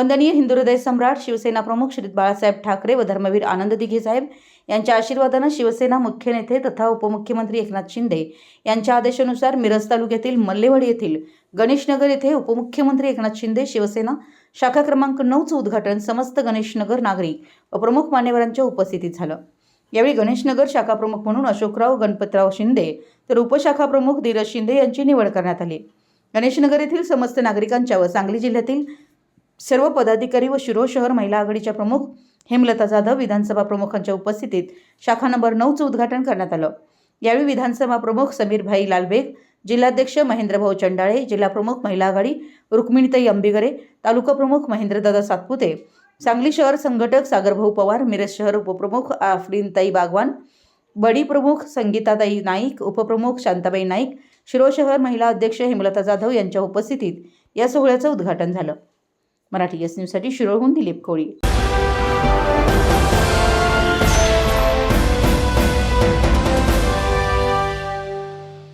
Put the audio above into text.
वंदनीय हिंदू हृदय सम्राट शिवसेना प्रमुख श्री बाळासाहेब ठाकरे व धर्मवीर आनंद दिघे साहेब यांच्या आशीर्वादानं शिवसेना मुख्य नेते तथा उपमुख्यमंत्री एकनाथ शिंदे यांच्या आदेशानुसार मिरज तालुक्यातील मल्लेवाडी येथील गणेशनगर येथे उपमुख्यमंत्री एकनाथ शिंदे शिवसेना शाखा क्रमांक नऊचं उद्घाटन समस्त गणेशनगर नागरिक व प्रमुख मान्यवरांच्या उपस्थितीत झालं. यावेळी गणेशनगर शाखा प्रमुख म्हणून अशोकराव गणपतराव शिंदे तर उपशाखा प्रमुख धीरज शिंदे यांची निवड करण्यात आली. गणेशनगर येथील समस्त नागरिकांच्या व सांगली जिल्ह्यातील सर्व पदाधिकारी व शिरोळ शहर महिला आघाडीच्या प्रमुख हेमलता जाधव विधानसभा प्रमुखांच्या उपस्थितीत शाखा नंबर नऊचं उद्घाटन करण्यात आलं. यावेळी विधानसभा प्रमुख समीरभाई लालबेग जिल्हाध्यक्ष महेंद्रभाऊ चंडाळे जिल्हा प्रमुख महिला आघाडी रुक्मिणीताई अंबिगरे तालुका प्रमुख महेंद्रदादा सातपुते सांगली शहर संघटक सागरभाऊ पवार मिरज शहर उपप्रमुख आफरीनताई बागवान बडी प्रमुख संगीताताई नाईक उपप्रमुख शांताबाई नाईक शिरो शहर महिला अध्यक्ष हेमलता जाधव यांच्या उपस्थितीत या सोहळ्याचं उद्घाटन झालं. मराठी एस न्यूजसाठी शिरोहून दिलीप कोळी.